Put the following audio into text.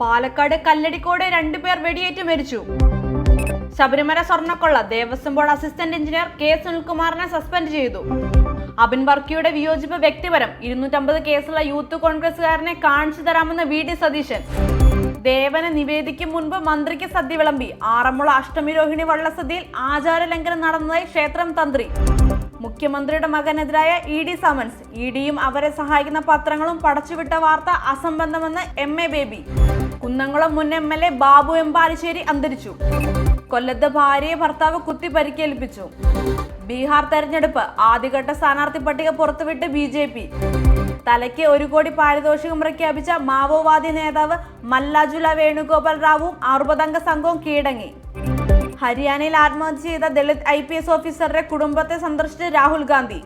പാലക്കാട് കല്ലടിക്കോട് രണ്ടുപേർ വെടിയേറ്റ് മരിച്ചു. Sabarimala സ്വർണക്കൊള്ള Devaswom board assistant engineer K സുനിൽകുമാറിനെ suspend ചെയ്തു. അബിൻ വർക്കിയുടെ വിയോജിപ്പ് വ്യക്തിപരം ഇരുന്നൂറ്റമ്പത് കേസുള്ള യൂത്ത് കോൺഗ്രസുകാരനെ കാണിച്ചു തരാമെന്ന് വി ഡി സതീശൻ. ദേവന് നിവേദിക്കും മുൻപ് മന്ത്രിക്ക് സദ്യ വിളമ്പി. ആറന്മുള അഷ്ടമിരോഹിണി വള്ളസദ്യയിൽ ആചാര ലംഘനം നടന്നതായി ക്ഷേത്രം തന്ത്രി. മുഖ്യമന്ത്രിയുടെ മകനെതിരായ ഇ ഡി സമൻസ്. ഇ ഡിയും അവരെ സഹായിക്കുന്ന പത്രങ്ങളും പടച്ചുവിട്ട വാർത്ത അസംബന്ധമെന്ന് എം എ ബേബി. കുന്നംകുളം മുൻ M L A Babu M Balussery അന്തരിച്ചു. കൊല്ലത്ത് ഭാര്യയെ ഭർത്താവ് കുത്തി പരിക്കേൽപ്പിച്ചു. ബീഹാർ തെരഞ്ഞെടുപ്പ് ആദ്യഘട്ട സ്ഥാനാർത്ഥി പട്ടിക പുറത്തുവിട്ട് ബി ജെ പി. തലയ്ക്ക് ഒരു കോടി പാരിതോഷികം പ്രഖ്യാപിച്ച മാവോവാദി നേതാവ് മല്ലാജുല വേണുഗോപാൽ റാവുവും അറുപതംഗ സംഘവും കീഴടങ്ങി. ഹരിയാനയിൽ ആത്മഹത്യ ചെയ്ത ദളിത് ഐ ഓഫീസറുടെ കുടുംബത്തെ സന്ദർശിച്ച് രാഹുൽ ഗാന്ധി.